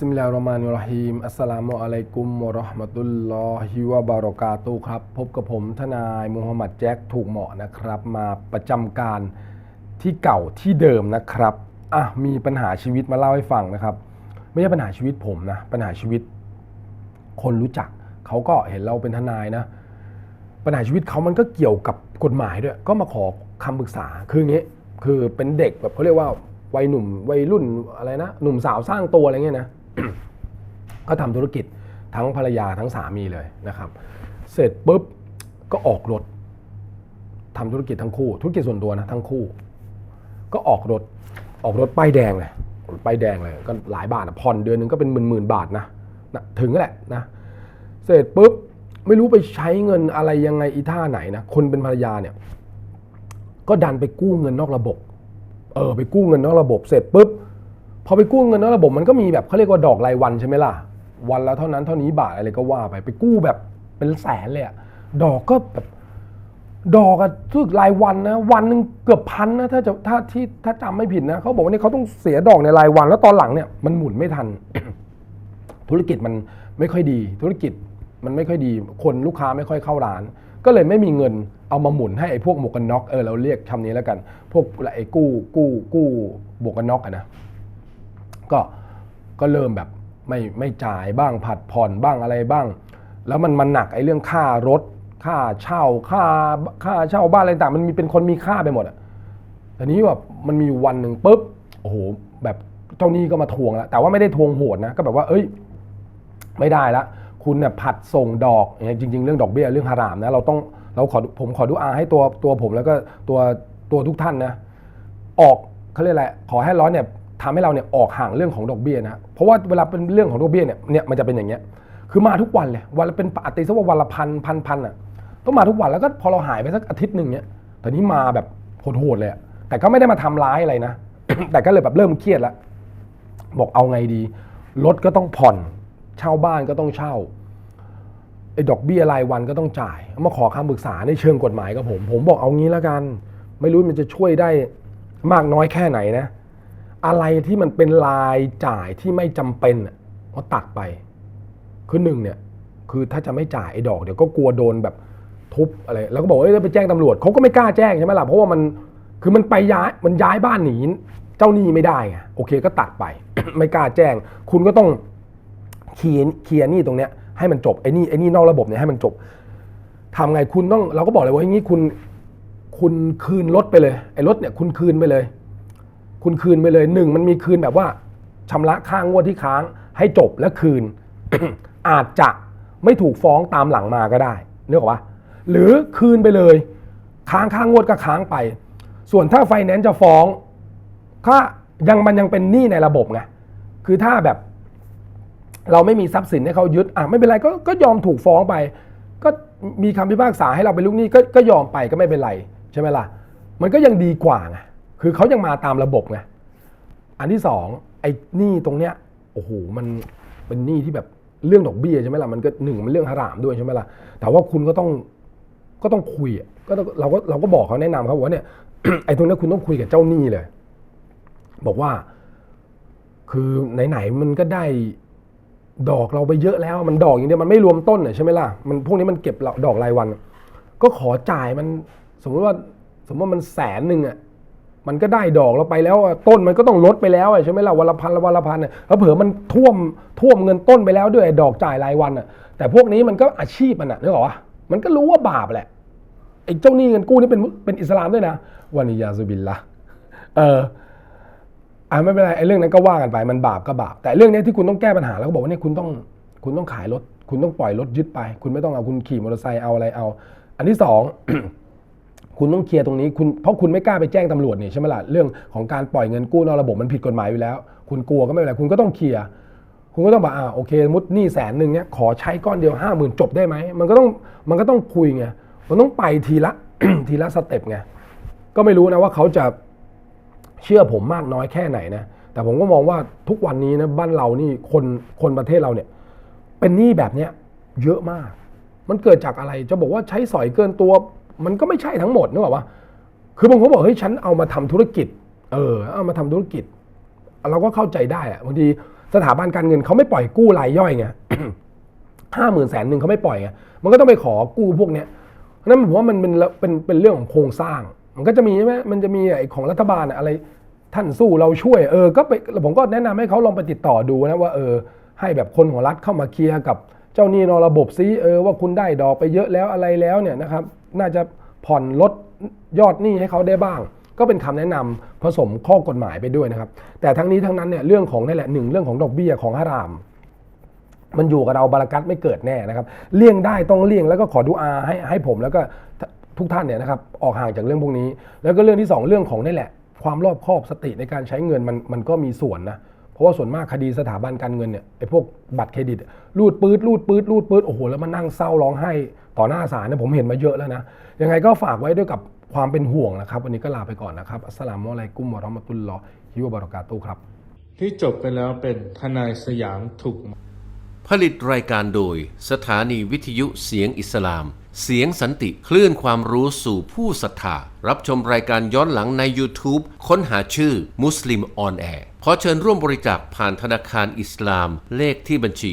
บิมิลาฮิรมานิรฮีมอัสสลามุอะลัยกุมวะเราะห์มะตุลลอฮิวะบารอกาตุครับ พบกับผมทนายมูฮัมหมัดแจ็คถูกเหมาะนะครับ มาประจำการที่เก่าที่เดิมนะครับอะมีปัญหาชีวิตมาเล่าให้ฟังนะครับ ไม่ใช่ปัญหาชีวิตผมนะ ปัญหาชีวิต คนรู้จักเขาก็เห็นเราเป็นทนายนะ ปัญหาชีวิตเขามันก็เกี่ยวกับกฎหมายด้วย ก็มาขอคำปรึกษาคืออย่างงี้คือเป็นเด็กแบบเขาเรียกว่าวัยหนุ่มวัยรุ่นอะไรนะหนุ่มสาวสร้างตัวอะไรเงี้ยนะ ก็ทำธุรกิจทั้งภรรยาทั้งสามีเลยนะครับ เสร็จปุ๊บก็ออกรถทำธุรกิจทั้งคู่ ธุรกิจส่วนตัวนะทั้งคู่ ก็ออกรถออกรถป้ายแดงเลยป้ายแดงเลยก็หลายบาทอะผ่อนเดือนหนึงก็เป็นหมื่นหมื่นบาทนะนะถึงแหละนะเสร็จปุ๊บไม่รู้ไปใช้เงินอะไรยังไงอีท่าไหนนะคนเป็นภรรยาเนี่ยก็ดันไปกู้เงินนอกระบบ เออไปกู้เงินนอกระบบเสร็จปุ๊บ พอไปกู้เงินนอกระบบมันก็มีแบบเขาเรียกว่าดอกรายวันใช่ไหมล่ะ วันละเท่านั้นเท่านี้บาทอะไรก็ว่าไปไปกู้แบบเป็นแสนเลยอะดอกก็แบบดอกอะทุกรายวันนะ วันหนึ่งเกือบพันนะถ้าจะถ้าที่ถ้าจำไม่ผิดนะเขาบอกว่านี่เขาต้องเสียดอกในรายวัน แล้วตอนหลังเนี่ยมันหมุนไม่ทัน ธุรกิจมันไม่ค่อยดี ธุรกิจมันไม่ค่อยดี คนลูกค้าไม่ค่อยเข้าร้าน ก็เลยไม่มีเงินเอามาหมุนให้ไอ้พวกหมวกกันน็อกเออเราเรียกคำนี้แล้วกัน พวกไอ้กู้กู้กู้หมวกกันน็อกอะนะ ก็ก็เริ่มแบบไม่ไม่จ่ายบ้างผัดผ่อนบ้างอะไรบ้าง แล้วมันมันหนักไอ้เรื่องค่ารถ ค่าเช่าค่าค่าเช่าบ้านอะไรต่างมันมีเป็นคนมีค่าไปหมดอะแต่นี้แบบมันมีวันหนึ่งปุ๊บโอ้โหแบบเจ้าหนี้ก็มาทวงแล้วแต่ว่าไม่ได้ทวงโหดนะก็แบบว่า เอ้ย ไม่ได้ละคุณเนี่ยผัดส่งดอกอย่างเงี้ยจริง ๆ เรื่องดอกเบี้ยเรื่องฮารามนะเราต้องเราขอผมขอดูอาให้ตัวตัวผมแล้วก็ตัวตัวทุกท่านนะออกเขาเรียกอะไรขอให้ร้อนเนี่ย ทำให้เราเนี่ยออกห่างเรื่องของดอกเบี้ยนะเพราะว่าเวลาเป็นเรื่องของดอกเบี้ยเนี่ยเนี่ยมันจะเป็นอย่างเงี้ยคือมาทุกวันเลยวันละเป็นปกติสักว่าวันละพันพันพันอะต้องมาทุกวันแล้วก็พอเราหายไปสักอาทิตย์หนึ่งเนี่ยแต่นี้มาแบบโหดๆเลยแต่ก็ไม่ได้มาทำร้ายอะไรนะ แต่ก็เลยแบบเริ่มเครียดล้วบอกเอาไงดีรถก็ต้องผ่อนเช่าบ้านก็ต้องเช่าไอ้ดอกเบี้ยรายวันก็ต้องจ่าย มาขอคำปรึกษาในเชิงกฎหมายกับผม ผมบอกเอางี้แล้วกัน ไม่รู้มันจะช่วยได้มากน้อยแค่ไหนนะ อะไรที่มันเป็นรายจ่ายที่ไม่จำเป็นอะก็ตัดไป คือหนึ่งเนี่ย คือถ้าจะไม่จ่ายไอ้ดอกเดี๋ยวก็กลัวโดนแบบทุบอะไร แล้วก็บอกเอ้ยไปแจ้งตำรวจเขาก็ไม่กล้าแจ้งใช่ไหมล่ะ เพราะว่ามัน คือมันไปย้าย มันย้ายบ้านหนีเจ้าหนี้ไม่ได้ไงโอเคก็ตัดไป ไม่กล้าแจ้ง คุณก็ต้องเคลียร์เคลียร์หนี้ตรงเนี้ยให้มันจบ ไอ้นี่ไอ้นี่นอกระบบเนี่ยให้มันจบทำไงคุณต้อง เราก็บอกเลยว่าอย่างนี้คุณ คุณคืนรถไปเลย ไอ้รถเนี่ยคุณคืนไปเลย คุณคืนไปเลยหนึ่งมันมีคืนแบบว่าชำระค่างวดที่ค้าง ให้จบและคืน อาจจะไม่ถูกฟ้องตามหลังมาก็ได้นึกออกปะหรือคืนไปเลย ค้างค่างวดก็ค้างไป ส่วนถ้าไฟแนนซ์จะฟ้องถ้ายังมันยังเป็นหนี้ในระบบไงคือถ้าแบบ เราไม่มีทรัพย์สินให้เขายึดอะไม่เป็นไรก็ก็ยอมถูกฟ้องไป ก็มีคำพิพากษาให้เราเป็นลูกหนี้ก็ก็ยอมไปก็ไม่เป็นไร ใช่ไหมล่ะ มันก็ยังดีกว่าไง คือเขายังมาตามระบบไงอันที่สองไอ้หนี้ตรงเนี้ยโอ้โหมันเป็นหนี้ที่แบบเรื่องดอกเบี้ยใช่ไหมล่ะมันก็หนึ่งมันเรื่องหารามด้วยใช่ไหมล่ะแต่ว่าคุณก็ต้องก็ต้องคุยก็เราก็เราก็บอกเขาแนะนำเขาว่าเนี่ยไอ้ตรงนี้คุณต้องคุยกับเจ้าหนี้เลย บอกว่า คือไหนๆมันก็ได้ดอกเราไปเยอะแล้ว มันดอกอย่างเดียวมันไม่รวมต้นเนี่ยใช่ไหมล่ะมันพวกนี้มันเก็บดอกรายวัน ก็ขอจ่ายมัน สมมติว่า สมมติว่ามันแสนหนึ่งอะ มันก็ได้ดอกเราไปแล้วต้นมันก็ต้องลดไปแล้วใช่ไหมล่ะวันละพันละวันละพันเนี่ยแล้วเผื่อมันท่วมท่วมเงินต้นไปแล้วด้วยดอกจ่ายรายวันอะ แต่พวกนี้มันก็อาชีพมันอะนึกออกปะมันก็รู้ว่าบาปแหละไอ้เจ้าหนี้เงินกู้นี่เป็นเป็นอิสลามด้วยนะวานิยาซุบิลละเอออ่าไม่เป็นไรไอ้เรื่องนั้นก็ว่ากันไปมันบาปก็บาป แต่เรื่องนี้ที่คุณต้องแก้ปัญหาแล้วก็บอกว่าเนี่ยคุณต้องคุณต้องขายรถ คุณต้องปล่อยรถยึดไป คุณไม่ต้องเอาคุณขี่มอเตอร์ไซค์เอาอะไรเอา อันที่สอง คุณต้องเคลียร์ตรงนี้คุณเพราะคุณไม่กล้าไปแจ้งตำรวจนี่ใช่ไหมล่ะเรื่องของการปล่อยเงินกู้นอกระบบมันผิดกฎหมายอยู่แล้ว คุณกลัวก็ไม่เป็นไรคุณก็ต้องเคลียร์คุณก็ต้องบอกอ่าโอเคสมมุดหนี้แสนหนึ่งเนี้ยขอใช้ก้อนเดียวห้าหมื่นจบได้ไหมมันก็ต้องมันก็ต้องคุยไงมันต้องไปทีละทีละสเต็ปไงก็ไม่รู้นะว่าเขาจะเชื่อผมมากน้อยแค่ไหนนะแต่ผมก็มองว่าทุกวันนี้นะบ้านเรานี่คนคนประเทศเราเนี่ย เป็นหนี้แบบเนี้ยเยอะมาก มันเกิดจากอะไรจะบอกว่าใช้สอยเกินตัว มันก็ไม่ใช่ทั้งหมดนึกออกปะคือบางคนบอกเฮ้ยฉันเอามาทำธุรกิจ เออ เอามาทำธุรกิจ เราก็เข้าใจได้อะบางทีสถาบันการเงินเขาไม่ปล่อยกู้รายย่อยไงห้าหมื่นแสนหนึ่งเขาไม่ปล่อยไงมันก็ต้องไปขอกู้พวกเนี้ยนั้นผมว่ามันเป็นเป็นเป็นเรื่องของโครงสร้าง มันก็จะมีใช่ไหมมันจะมีไอ้ของรัฐบาลอะไรท่านสู้เราช่วย เออ ก็ไปผมก็แนะนำให้เขาลองไปติดต่อดูนะว่าเออ ให้แบบคนของรัฐเข้ามาเคลียร์กับ เจ้าหนี้นอกระบบซิเออว่าคุณได้ดอกไปเยอะแล้วอะไรแล้วเนี่ยนะครับ น่าจะผ่อนลดยอดหนี้ให้เขาได้บ้าง ก็เป็นคำแนะนำผสมข้อกฎหมายไปด้วยนะครับ แต่ทั้งนี้ทั้งนั้นเนี่ยเรื่องของนี่แหละหนึ่งเรื่องของดอกเบี้ยของฮาราม มันอยู่กับเราบารากัตไม่เกิดแน่นะครับ เลี่ยงได้ต้องเลี่ยงแล้วก็ขอดูอาให้ให้ผมแล้วก็ทุกท่านเนี่ยนะครับออกห่างจากเรื่องพวกนี้ แล้วก็เรื่องที่สองเรื่องของนี่แหละ ความรอบคอบสติในการใช้เงินมันมันก็มีส่วนนะเพราะว่าส่วนมากคดีสถาบันการเงินเนี่ยไอ้พวกบัตรเครดิตรูดปื๊ดรูดปื๊ดรูดปื๊ดโอ้โหแล้วมานั่งเศร้าร้องไห้ ต่อหน้าศาลเนี่ยผมเห็นมาเยอะแล้วนะ ยังไงก็ฝากไว้ด้วยกับความเป็นห่วงนะครับ วันนี้ก็ลาไปก่อนนะครับ อัสสลามุอะลัยกุมวะเราะห์มะตุลลอฮิวะบะเราะกาตุฮ์ครับ ที่จบไปแล้วเป็นทนายสยามถูก ผลิตรายการโดยสถานีวิทยุเสียงอิสลาม เสียงสันติคลื่นความรู้สู่ผู้ศรัทธารับชมรายการย้อนหลังใน YouTube ค้นหาชื่อมุสลิมออนแอร์ขอเชิญร่วมบริจาคผ่านธนาคารอิสลาม เลขที่บัญชี